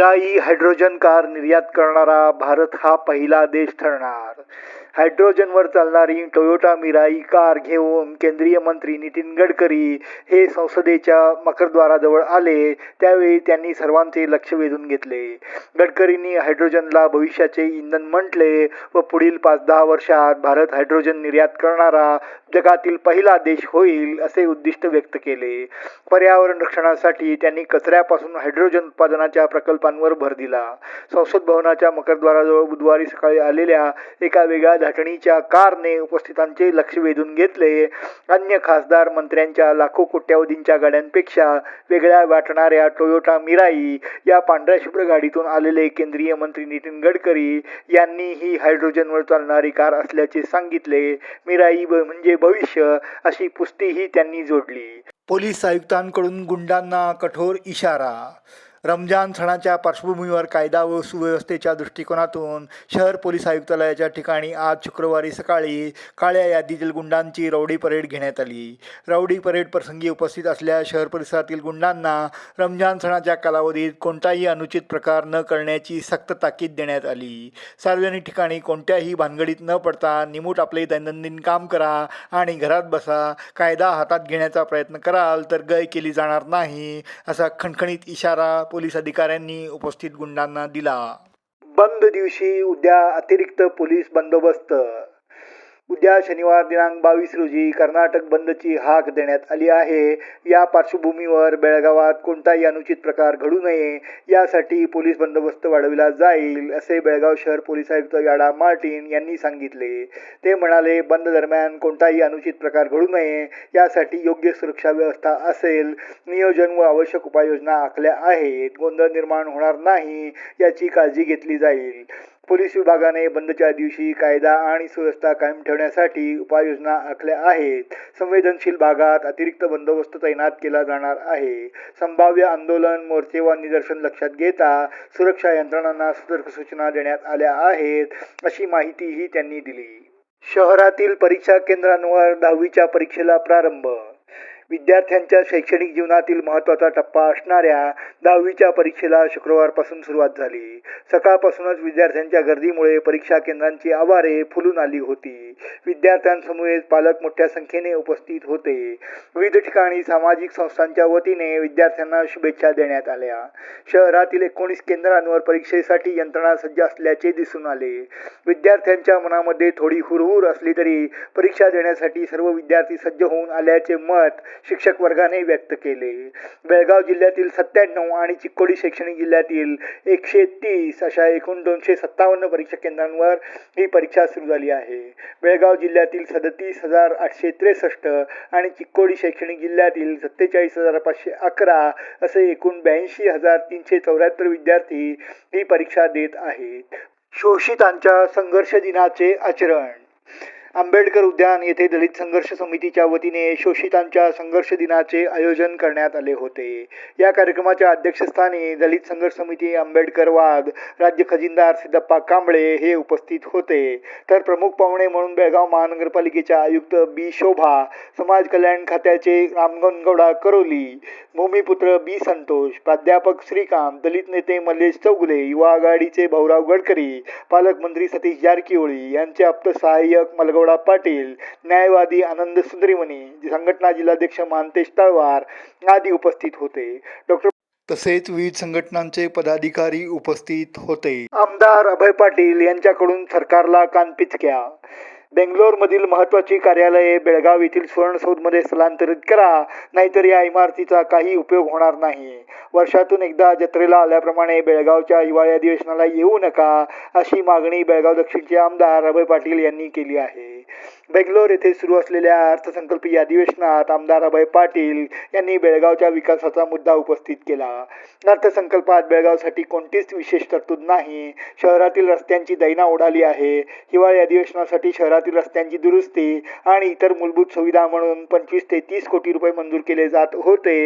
Irai hydrogen car निर्यात करणारा भारत हा पहिला देश ठरणार. हायड्रोजनवर चालणारी टोयोटा मिराई कार घेऊन केंद्रीय मंत्री नितीन गडकरी हे संसदेच्या मकरद्वाराजवळ आले त्यावेळी त्यांनी सर्वांचे लक्ष वेधून घेतले. गडकरींनी हायड्रोजनला भविष्याचे इंधन म्हटले व पुढील पाच दहा वर्षात भारत हायड्रोजन निर्यात करणारा जगातील पहिला देश होईल असे उद्दिष्ट व्यक्त केले. पर्यावरण रक्षणासाठी त्यांनी कचऱ्यापासून हायड्रोजन उत्पादनाच्या प्रकल्पांवर भर दिला. संसद भवनाच्या मकरद्वाराजवळ बुधवारी सकाळी आलेल्या एका वेगळ्या धाटणीच्या कारने उपस्थितांचे लक्ष वेधून घेतले. अन्य खासदार मंत्र्यांच्या लाखो कोट्यावधींच्या गाड्यांपेक्षा वेगळ्या वाटणाऱ्या टोयोटा मिराई या पांढऱ्या शुभ्र गाडीतून आलेले केंद्रीय मंत्री नितीन गडकरी यांनी ही हायड्रोजनवर चालणारी कार असल्याचे सांगितले. मिराई म्हणजे भविष्य अशी पुस्तीही त्यांनी जोडली. पोलीस आयुक्तांकडून गुंडांना कठोर इशारा रमजान सणाच्या पार्श्वभूमीवर कायदा व सुव्यवस्थेच्या दृष्टिकोनातून शहर पोलीस आयुक्तालयाच्या ठिकाणी आज शुक्रवारी सकाळी काळ्या यादीतील गुंडांची रौडी परेड घेण्यात आली. रौडी परेड प्रसंगी उपस्थित असलेल्या शहर परिसरातील गुंडांना रमजान सणाच्या कालावधीत कोणताही अनुचित प्रकार न करण्याची सक्त ताकीद देण्यात आली. सार्वजनिक ठिकाणी कोणत्याही भानगडीत न पडता निमूट आपले दैनंदिन काम करा आणि घरात बसा. कायदा हातात घेण्याचा प्रयत्न कराल तर गय केली जाणार नाही असा खणखणीत इशारा पोलीस अधिकाऱ्यांनी उपस्थित गुंडांना दिला. बंद दिवशी उद्या अतिरिक्त पोलीस बंदोबस्त. उद्या शनिवार दिनांक बावीस रोजी कर्नाटक बंदची हाक देण्यात आली आहे. या पार्श्वभूमीवर बेळगावात कोणताही अनुचित प्रकार घडू नये यासाठी पोलीस बंदोबस्त वाढविला जाईल असे बेळगाव शहर पोलीस आयुक्त याडा मार्टिन यांनी सांगितले. ते म्हणाले बंद दरम्यान कोणताही अनुचित प्रकार घडू नये यासाठी योग्य सुरक्षा व्यवस्था असेल नियोजन व आवश्यक उपाययोजना आखल्या आहेत गोंधळ निर्माण होणार नाही याची काळजी घेतली जाईल. पोलीस विभागाने बंदच्या दिवशी कायदा आणि सुव्यवस्था कायम ठेवण्यासाठी उपाययोजना आखल्या आहेत. संवेदनशील भागात अतिरिक्त बंदोबस्त तैनात केला जाणार आहे. संभाव्य आंदोलन मोर्चे व निदर्शन लक्षात घेता सुरक्षा यंत्रणांना सतर्क सूचना देण्यात आल्या आहेत अशी माहितीही त्यांनी दिली. शहरातील परीक्षा केंद्रांवर दहावीच्या परीक्षेला प्रारंभ विद्यार्थ्यांच्या शैक्षणिक जीवनातील महत्त्वाचा टप्पा असणाऱ्या दहावीच्या परीक्षेला शुक्रवारपासून सुरुवात झाली. सकाळपासूनच विद्यार्थ्यांच्या गर्दीमुळे परीक्षा केंद्रांची आवारे फुलून आली होती. विद्यार्थ्यांसमवेत पालक मोठ्या संख्येने उपस्थित होते. विविध ठिकाणी सामाजिक संस्थांच्या वतीने विद्यार्थ्यांना शुभेच्छा देण्यात आल्या. शहरातील एकोणीस केंद्रांवर परीक्षेसाठी यंत्रणा सज्ज असल्याचे दिसून आले. विद्यार्थ्यांच्या मनामध्ये थोडी हुरहुर असली तरी परीक्षा देण्यासाठी सर्व विद्यार्थी सज्ज होऊन आल्याचे मत शिक्षक वर्गाने व्यक्त केले. बेळगाव जिल्ह्यातील सत्त्याण्णव आणि चिक्कोडी शैक्षणिक जिल्ह्यातील एकशे तीस अशा एकूण दोनशे सत्तावन्न परीक्षा केंद्रांवर ही परीक्षा सुरू झाली आहे. बेळगाव जिल्ह्यातील सदतीस हजार आठशे त्रेसष्ट आणि चिक्कोडी शैक्षणिक जिल्ह्यातील सत्तेचाळीस हजार पाचशे अकरा असे एकूण ब्याऐंशी हजार तीनशे चौऱ्याहत्तर विद्यार्थी ही परीक्षा देत आहेत. शोषितांच्या संघर्ष दिनाचे आचरण. आंबेडकर उद्यान येथे दलित संघर्ष समितीच्या वतीने शोषितांच्या संघर्ष दिनाचे आयोजन करण्यात आले होते. या कार्यक्रमाच्या अध्यक्षस्थानी दलित संघर्ष समिती आंबेडकर वाद राज्य खजिनदार सिद्धप्पा कांबळे हे उपस्थित होते. तर प्रमुख पाहुणे म्हणून बेळगाव महानगरपालिकेच्या आयुक्त बी शोभा समाज कल्याण खात्याचे रामगनगौडा करोली भूमिपुत्र बी संतोष प्राध्यापक श्रीकांत दलित नेते मल्लेश चौगुले युवा आघाडीचे भाऊराव गडकरी पालकमंत्री सतीश जारकिहोळी यांचे आप्त सहाय्यक मलगौडा पाटील न्यायवादी आनंद सुंदरीमणी संघटना जिल्हाध्यक्ष मानतेश तळवार आदी उपस्थित होते. डॉक्टर तसेच विविध संघटनांचे पदाधिकारी उपस्थित होते. आमदार अभय पाटील यांच्याकडून सरकारला कानपिचक्या बेंगलोरमधील महत्वाची कार्यालये बेळगाव येथील सुवर्णसौधमध्ये स्थलांतरित करा नाहीतर या इमारतीचा काही उपयोग होणार नाही. वर्षातून एकदा जत्रेला आल्याप्रमाणे बेळगावच्या हिवाळी अधिवेशनाला येऊ नका अशी मागणी बेळगाव दक्षिणचे आमदार अभय पाटील यांनी केली आहे. बेंगलोर येथे सुरू असलेल्या अर्थसंकल्पीय अधिवेशनात आमदार अभय पाटील यांनी बेळगावच्या विकासाचा मुद्दा उपस्थित केला. अर्थसंकल्पात बेळगावसाठी कोणतीच विशेष तरतूद नाही. शहरातील रस्त्यांची दैना उडाली आहे. हिवाळी अधिवेशनासाठी शहरातील रस्त्यांची दुरुस्ती आणि इतर मूलभूत सुविधा म्हणून पंचवीस ते तीस कोटी रुपये मंजूर केले जात होते.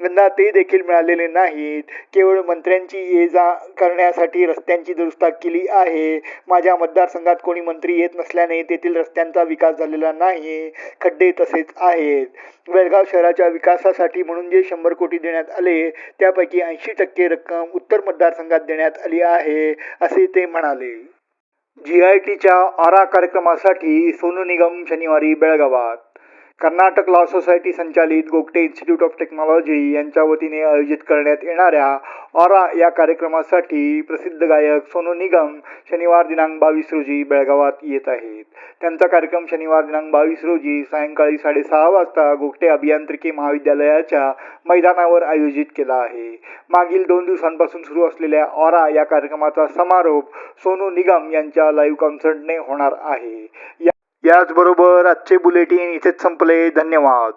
यंदा ते देखील मिळालेले नाहीत. केवळ मंत्र्यांची ये जा करण्यासाठी रस्त्यांची दुरुस्ता केली आहे. माझ्या मतदारसंघात कोणी मंत्री येत नसल्याने तेथील रस्त्यांचा विकास विकास झालेला नाही खड्डे तसेच आहेत. बेळगाव शहराच्या विकासासाठी म्हणून जे शंभर कोटी देण्यात आले त्यापैकी ऐंशी टक्के रक्कम उत्तर मतदारसंघात देण्यात आली आहे असे ते म्हणाले. जी आय टीच्या आरा कार्यक्रमासाठी सोनू निगम शनिवारी बेळगावात. कर्नाटक लॉ सोसायटी संचालित गोगटे इन्स्टिट्यूट ऑफ टेक्नॉलॉजी यांच्या वतीने आयोजित करण्यात येणाऱ्या ऑरा या कार्यक्रमासाठी प्रसिद्ध गायक सोनू निगम शनिवार दिनांक बावीस रोजी बेळगावात येत आहेत. त्यांचा कार्यक्रम शनिवार दिनांक बावीस रोजी सायंकाळी साडेसहा वाजता गोगटे अभियांत्रिकी महाविद्यालयाच्या मैदानावर आयोजित केला आहे. मागील दोन दिवसांपासून सुरू असलेल्या ऑरा या कार्यक्रमाचा समारोप सोनू निगम यांच्या लाईव्ह कॉन्सर्टने होणार आहे. याचबरोबर आजचे बुलेटिन इथेच संपले. धन्यवाद.